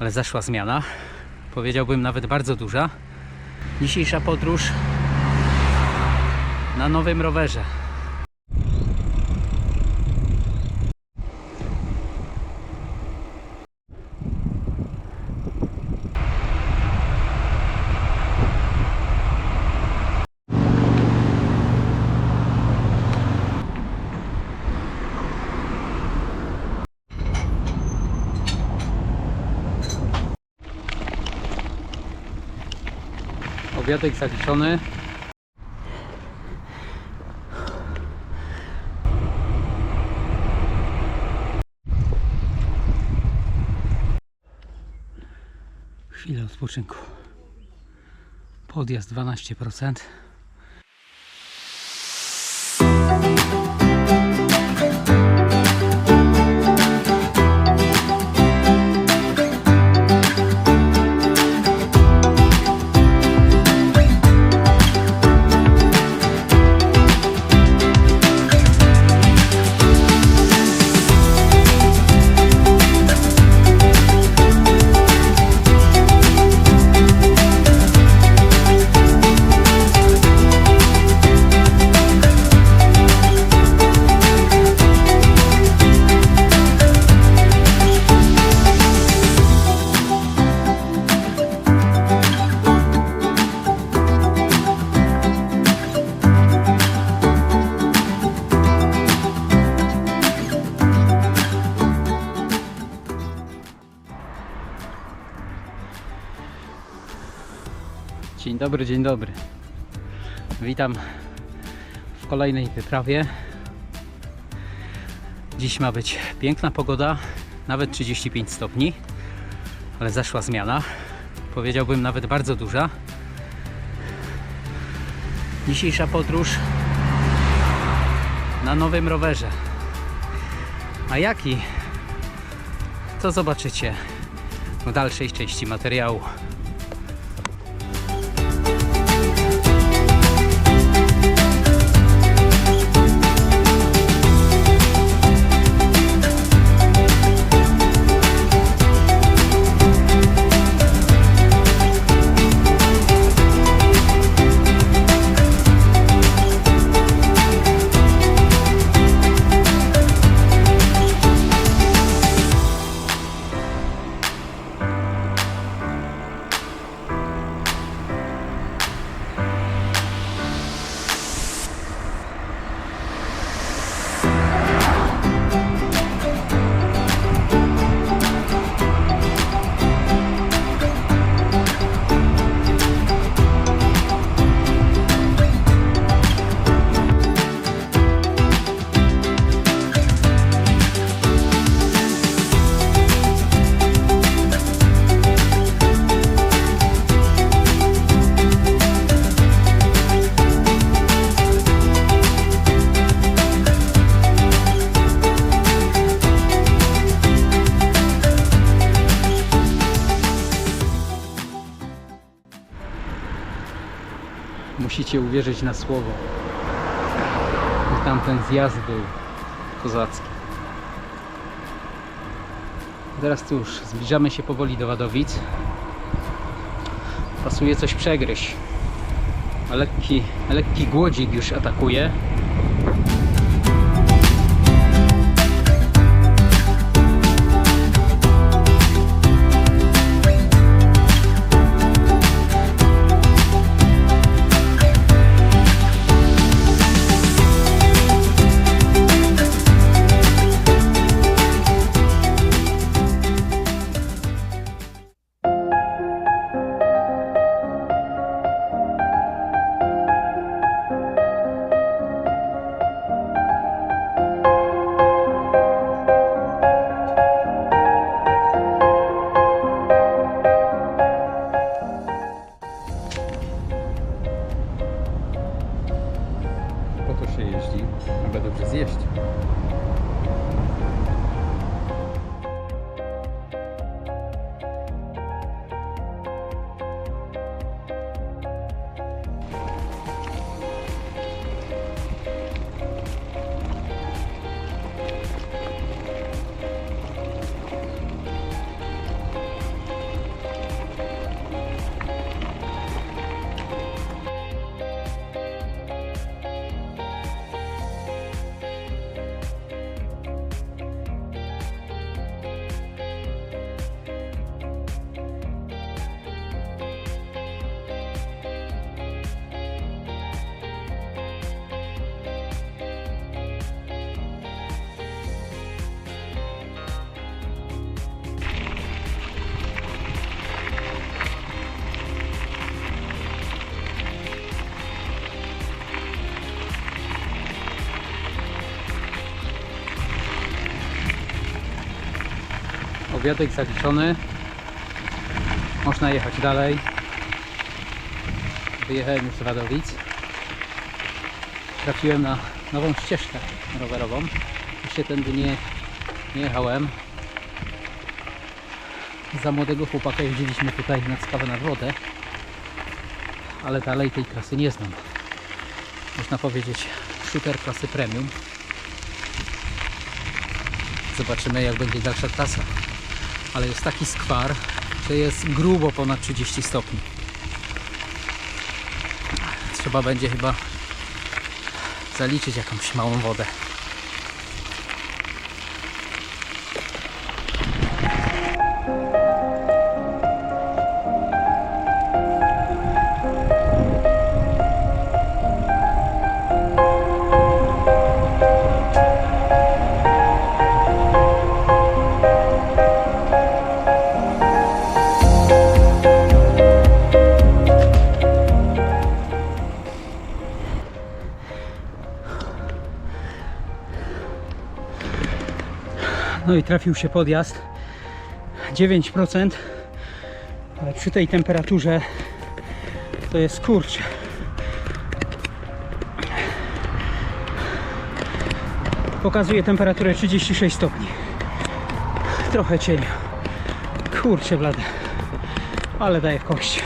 ale zaszła zmiana. Powiedziałbym nawet bardzo duża. Dzisiejsza podróż na nowym rowerze. Obiadek zaliczony. Chwilę odpoczynku. Podjazd 12%. Dzień dobry, dzień dobry. Witam w kolejnej wyprawie. Dziś ma być piękna pogoda, nawet 35 stopni, ale zaszła zmiana. Powiedziałbym nawet bardzo duża. Dzisiejsza podróż na nowym rowerze. A jaki? To zobaczycie w dalszej części materiału. Uwierzyć na słowo. I tamten zjazd był kozacki. Teraz cóż, zbliżamy się powoli do Wadowic. Pasuje coś przegryźć. A lekki, lekki głodzik już atakuje. Obiadek zaliczony. Można jechać dalej. Wyjechałem już z Wadowic. Trafiłem na nową ścieżkę rowerową. Jeszcze tędy nie, nie jechałem. Za młodego chłopaka jeździliśmy tutaj na skawę nad wodę. Ale dalej tej klasy nie znam. Można powiedzieć shooter klasy premium. Zobaczymy jak będzie dalsza trasa. Ale jest taki skwar, że jest grubo ponad 30 stopni. Trzeba będzie chyba zaliczyć jakąś małą wodę. I trafił się podjazd 9%, ale przy tej temperaturze to jest kurczę. Pokazuje temperaturę 36 stopni. Trochę cienia. Kurczę blade. Ale daje w kość.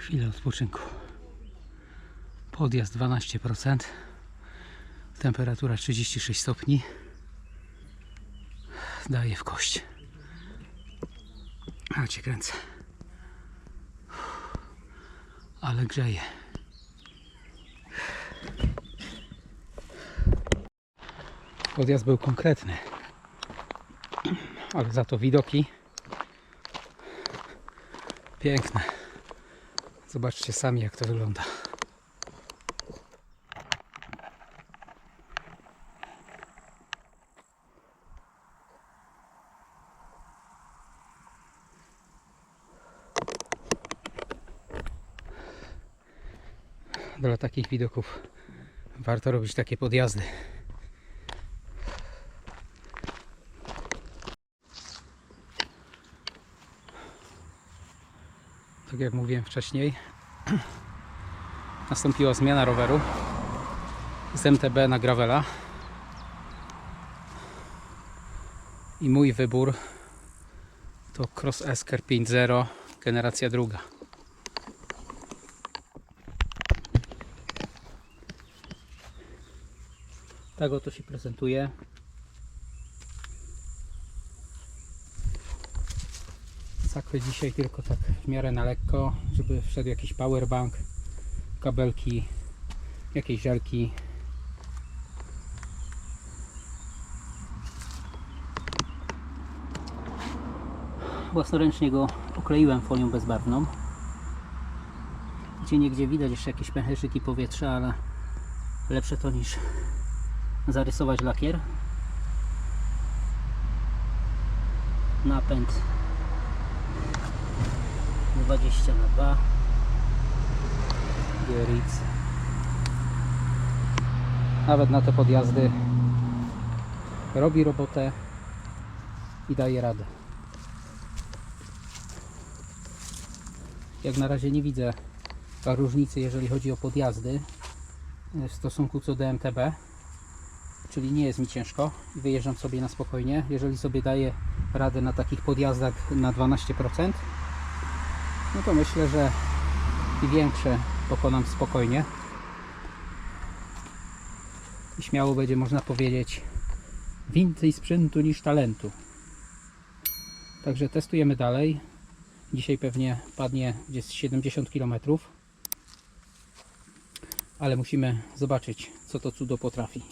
Chwilę odpoczynku. Podjazd 12%. Temperatura 36 stopni. Daje w kość. A cię kręcę. Ale grzeje. Podjazd był konkretny. Ale za to widoki piękne. Zobaczcie sami jak to wygląda. Dla takich widoków warto robić takie podjazdy. Tak jak mówiłem wcześniej, nastąpiła zmiana roweru z MTB na Gravela. I mój wybór to Cross Esker 5.0 generacja druga. Tak oto się prezentuje. Sakwy dzisiaj tylko tak w miarę na lekko, żeby wszedł jakiś powerbank, kabelki, jakieś żelki. Własnoręcznie go okleiłem folią bezbarwną. Gdzie niegdzie widać jeszcze jakieś pęcherzyki powietrza, ale lepsze to niż zarysować lakier. Napęd 20 na 2 GRX nawet na te podjazdy robi robotę i daje radę jak na razie nie widzę różnicy, jeżeli chodzi o podjazdy e, w stosunku co do MTB. Czyli nie jest mi ciężko i wyjeżdżam sobie na spokojnie. Jeżeli sobie daję radę na takich podjazdach na 12%, no to myślę, że i większe pokonam spokojnie. I śmiało będzie można powiedzieć więcej sprzętu niż talentu. Także testujemy dalej. Dzisiaj pewnie padnie gdzieś 70 km. Ale musimy zobaczyć, co to cudo potrafi.